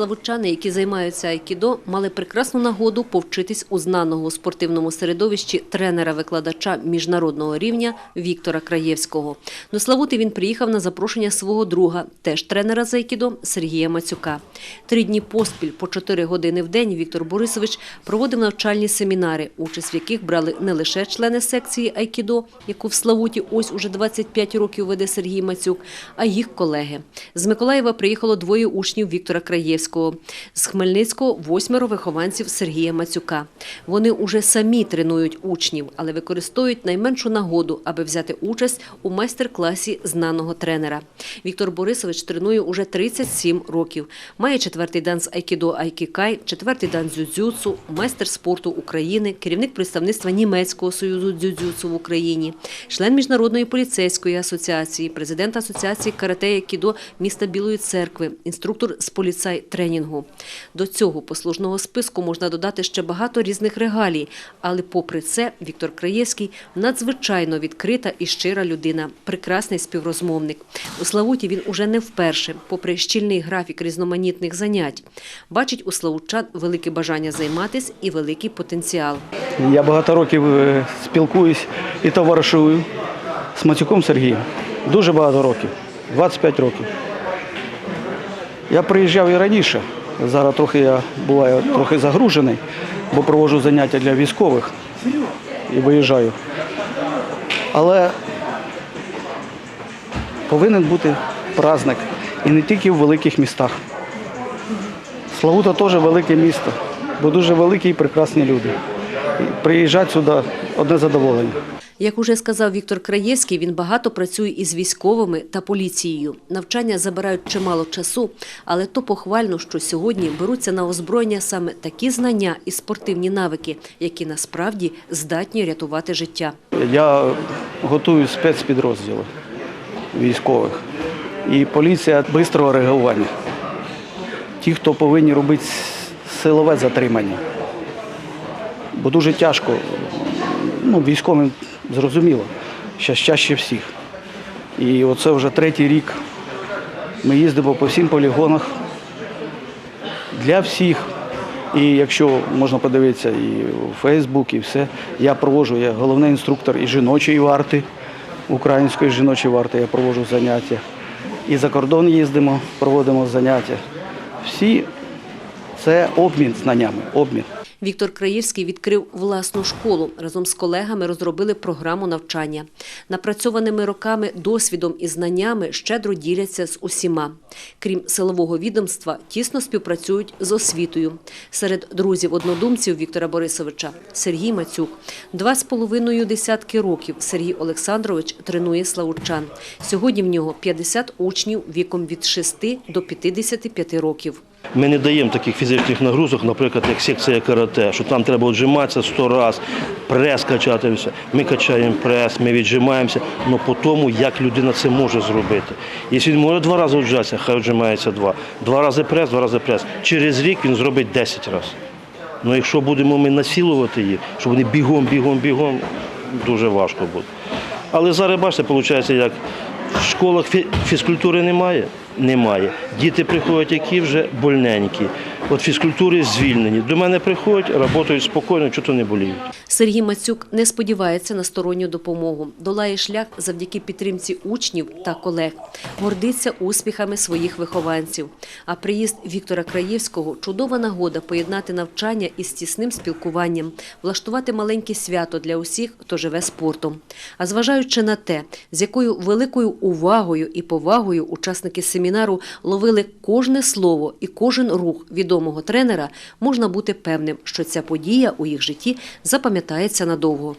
Славучани, які займаються айкідо, мали прекрасну нагоду повчитись у знаного у спортивному середовищі тренера-викладача міжнародного рівня Віктора Краєвського. До Славути він приїхав на запрошення свого друга, теж тренера з айкідо Сергія Мацюка. Три дні поспіль по чотири години в день Віктор Борисович проводив навчальні семінари, участь в яких брали не лише члени секції айкідо, яку в Славуті ось уже 25 років веде Сергій Мацюк, а їх колеги. З Миколаєва приїхало двоє учнів Віктора Краєвського. З Хмельницького – восьмеро вихованців Сергія Мацюка. Вони уже самі тренують учнів, але використовують найменшу нагоду, аби взяти участь у майстер-класі знаного тренера. Віктор Борисович тренує уже 37 років. Має четвертий дан з айкідо Айкікай, четвертий дан дзюдзюцу, майстер спорту України, керівник представництва Німецького союзу дзюдзюцу в Україні, член Міжнародної поліцейської асоціації, президент Асоціації карате Айкідо міста Білої Церкви, інструктор з поліцай-тренінгу. До цього послужного списку можна додати ще багато різних регалій, але попри це Віктор Краєвський надзвичайно відкрита і щира людина, прекрасний співрозмовник. У Славуті він уже не вперше, попри щільний графік різноманітних занять. Бачить у славутчан велике бажання займатися і великий потенціал. Я багато років е, спілкуюсь і товаришую з Мацюком Сергієм. Дуже багато років, 25 років. Я приїжджав і раніше. Зараз трохи я буваю трохи загружений, бо проводжу заняття для військових і виїжджаю. Але повинен бути праздник і не тільки в великих містах. Славута теж велике місто, бо дуже великі і прекрасні люди. Приїжджати сюди одне задоволення. Як уже сказав Віктор Краєвський, він багато працює із військовими та поліцією. Навчання забирають чимало часу, але то похвально, що сьогодні беруться на озброєння саме такі знання і спортивні навики, які насправді здатні рятувати життя. Я готую спецпідрозділи військових і поліція швидкого реагування. Ті, хто повинні робити силове затримання. Бо дуже тяжко, ну, військовим зрозуміло, зараз чаще всіх. І оце вже третій рік ми їздимо по всім полігонах для всіх. І якщо можна подивитися і у Фейсбук, і все, я проводжу, я головний інструктор і жіночої варти, української жіночої варти, я проводжу заняття. І за кордон їздимо, проводимо заняття. Всі це обмін знаннями, обмін. Віктор Краївський відкрив власну школу. Разом з колегами розробили програму навчання. Напрацьованими роками досвідом і знаннями щедро діляться з усіма. Крім силового відомства, тісно співпрацюють з освітою. Серед друзів-однодумців Віктора Борисовича Сергій Мацюк. Два з половиною десятки років Сергій Олександрович тренує славучан. Сьогодні в нього 50 учнів віком від 6 до 55 років. Ми не даємо таких фізичних нагрузок, наприклад, як секція карате, що там треба віджиматися 100 разів, прес качати. Все. Ми качаємо прес, ми віджимаємося, але по тому, як людина це може зробити. Якщо він може два рази віджатися, хай віджимається два. Два рази прес, два рази прес. Через рік він зробить 10 разів. Ну якщо будемо ми насилувати їх, щоб вони бігом, бігом, бігом, дуже важко буде. Але зараз, бачите, виходить, як в школах фізкультури немає. Немає. Діти приходять, які вже больненькі. От фізкультури звільнені. До мене приходять, працюють спокійно, чого не боліють. Сергій Мацюк не сподівається на сторонню допомогу. Долає шлях завдяки підтримці учнів та колег. Гордиться успіхами своїх вихованців. А приїзд Віктора Краєвського – чудова нагода поєднати навчання із тісним спілкуванням, влаштувати маленьке свято для усіх, хто живе спортом. А зважаючи на те, з якою великою увагою і повагою учасники семінару ловили кожне слово і кожен рух відомого тренера, можна бути певним, що ця подія у їх житті запам'ятається надовго.